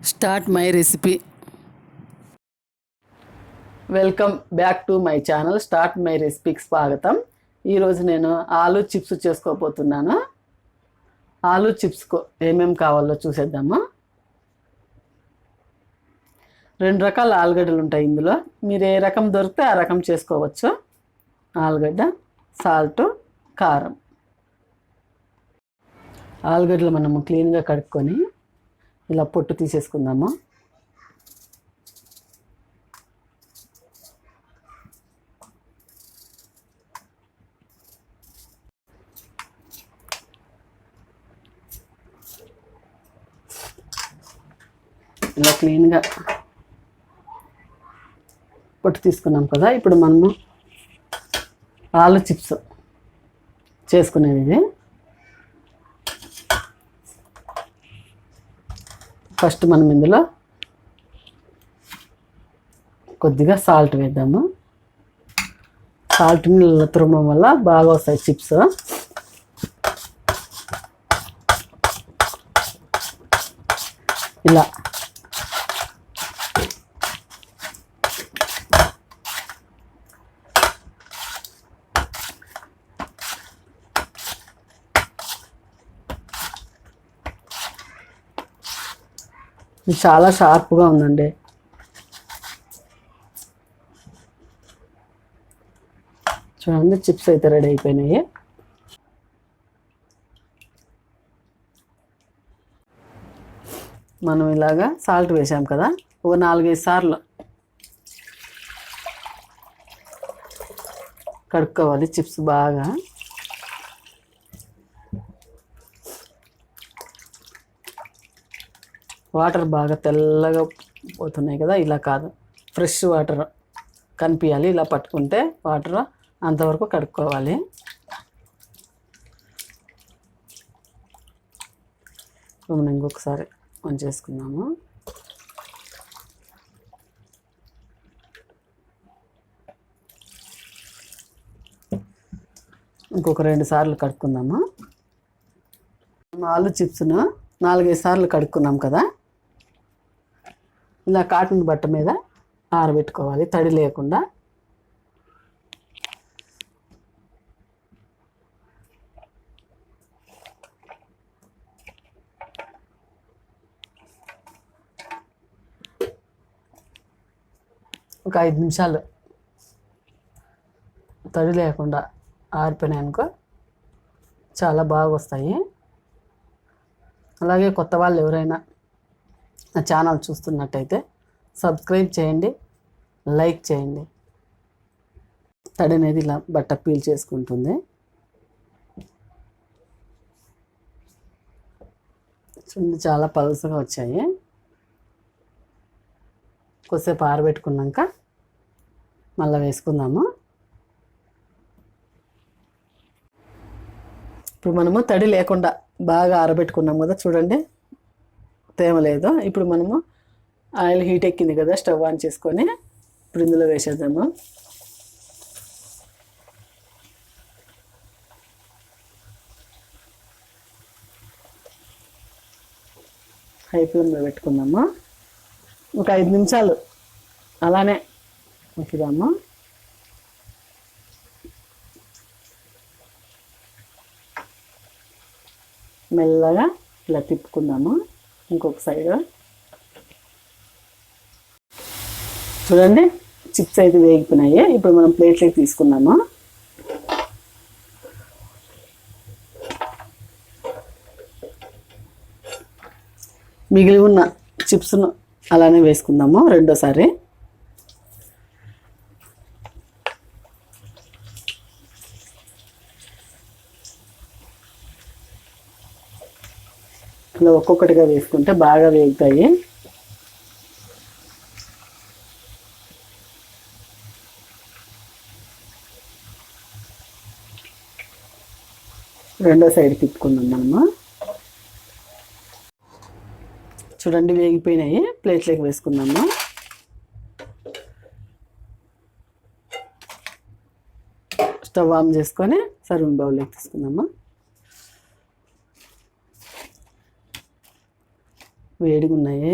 Start my recipe. Welcome back to my channel start my రెసిపీకి స్వాగతం. ఈరోజు నేను aloo chips చేసుకోబోతున్నాను. ఆలూ చిప్స్కు ఏమేమి కావాలో చూసేద్దామా. రెండు రకాల ఆలుగడ్డలు ఉంటాయి ఇందులో. మీరు ఏ రకం దొరికితే ఆ రకం చేసుకోవచ్చు. ఆలుగడ్డ సాల్ట్ కారం. ఆలుగడ్డలు మనము క్లీన్గా కడుక్కొని ఇలా పొట్టు తీసేసుకుందాము. ఇలా క్లీన్గా పొట్టు తీసుకున్నాం కదా ఇప్పుడు మనము ఆలు చిప్స్ చేసుకునేది. ఇది ఫస్ట్ మనం ఇందులో కొద్దిగా సాల్ట్ వేద్దాము. సాల్ట్ తురమడం వల్ల బాగా వస్తాయి చిప్స్. ఇలా చాలా షార్ప్గా ఉందండి. చూడండి చిప్స్ అయితే రెడీ అయిపోయినాయి. మనం ఇలాగా సాల్ట్ వేసాం కదా ఒక నాలుగైదు సార్లు కడుక్కోవాలి చిప్స్ బాగా. వాటర్ బాగా తెల్లగా పోతున్నాయి కదా ఇలా కాదు. ఫ్రెష్ వాటర్ కనిపించాలి ఇలా పట్టుకుంటే వాటర్ అంతవరకు కడుక్కోవాలి. మనం ఇంకొకసారి ఆన్ చేసుకుందాము. ఇంకొక రెండు సార్లు కడుక్కుందాము? ఆలు చిప్స్ను నాలుగైదు సార్లు కడుక్కున్నాం కదా. ఇలా కాటన్ బట్ట మీద ఆరబెట్టుకోవాలి తడి లేకుండా. ఒక ఐదు నిమిషాలు తడి లేకుండా ఆరిపోయినాయనుకో చాలా బాగా వస్తాయి. అలాగే కొత్త వాళ్ళు ఎవరైనా నా ఛానల్ చూస్తున్నట్టయితే సబ్స్క్రైబ్ చేయండి లైక్ చేయండి. తడి అనేది ఇలా బట్ట పీల్ చేసుకుంటుంది. చూడండి చాలా పలుసగా వచ్చాయి. కొద్దిసేపు ఆరబెట్టుకున్నాక మళ్ళీ వేసుకుందాము. ఇప్పుడు మనము తడి లేకుండా బాగా ఆరబెట్టుకున్నాం కదా చూడండి. తేమ లేదు? ఇప్పుడు మనము ఆయిల్ హీట్ ఎక్కింది కదా స్టవ్ ఆన్ చేసుకొని ఇప్పుడు ఇందులో వేసేద్దాము. హై ఫ్లేమ్లో పెట్టుకుందాము. ఒక ఐదు నిమిషాలు అలానే ఉంచుదాము. మెల్లగా ఇలా తిప్పుకుందాము. ఇంకొక సైడ్ చూడండి చిప్స్ అయితే వేగిపోయినాయి. ఇప్పుడు మనం ప్లేట్లోకి తీసుకుందాము? మిగిలి ఉన్న చిప్స్ను అలానే వేసుకుందాము? రెండోసారి. ఇలా ఒక్కొక్కటిగా వేసుకుంటే బాగా వేగుతాయి. రెండో సైడ్ తిప్పుకుందాం మనము. చూడండి వేగిపోయినాయి. ప్లేట్లోకి వేసుకుందాము. స్టవ్ ఆన్ చేసుకొని సర్వింగ్ బౌల్లోకి తీసుకుందాము. వేడిగా ఉన్నాయి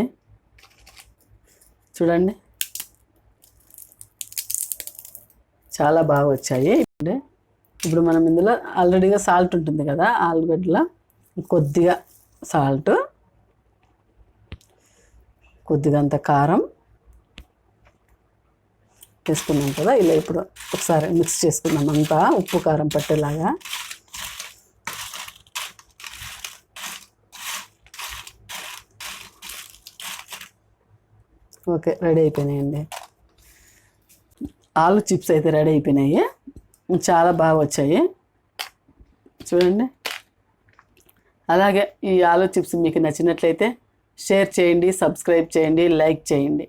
చూడండి. చాలా బాగా వచ్చాయి. అంటే ఇప్పుడు మనం ఇందులో ఆల్రెడీగా సాల్ట్ ఉంటుంది కదా ఆలుగడ్డలో కొద్దిగా సాల్ట్ కొద్దిగా అంత కారం వేసుకున్నాం కదా ఇలా ఇప్పుడు ఒకసారి మిక్స్ చేసుకున్నాం అంతా ఉప్పు కారం పట్టేలాగా. ఓకే రెడీ అయిపోయినాయండి. ఆలు చిప్స్ అయితే రెడీ అయిపోయినాయి. చాలా బాగా వచ్చాయి. చూడండి. అలాగే ఈ ఆలు చిప్స్ మీకు నచ్చినట్లయితే షేర్ చేయండి సబ్స్క్రైబ్ చేయండి లైక్ చేయండి.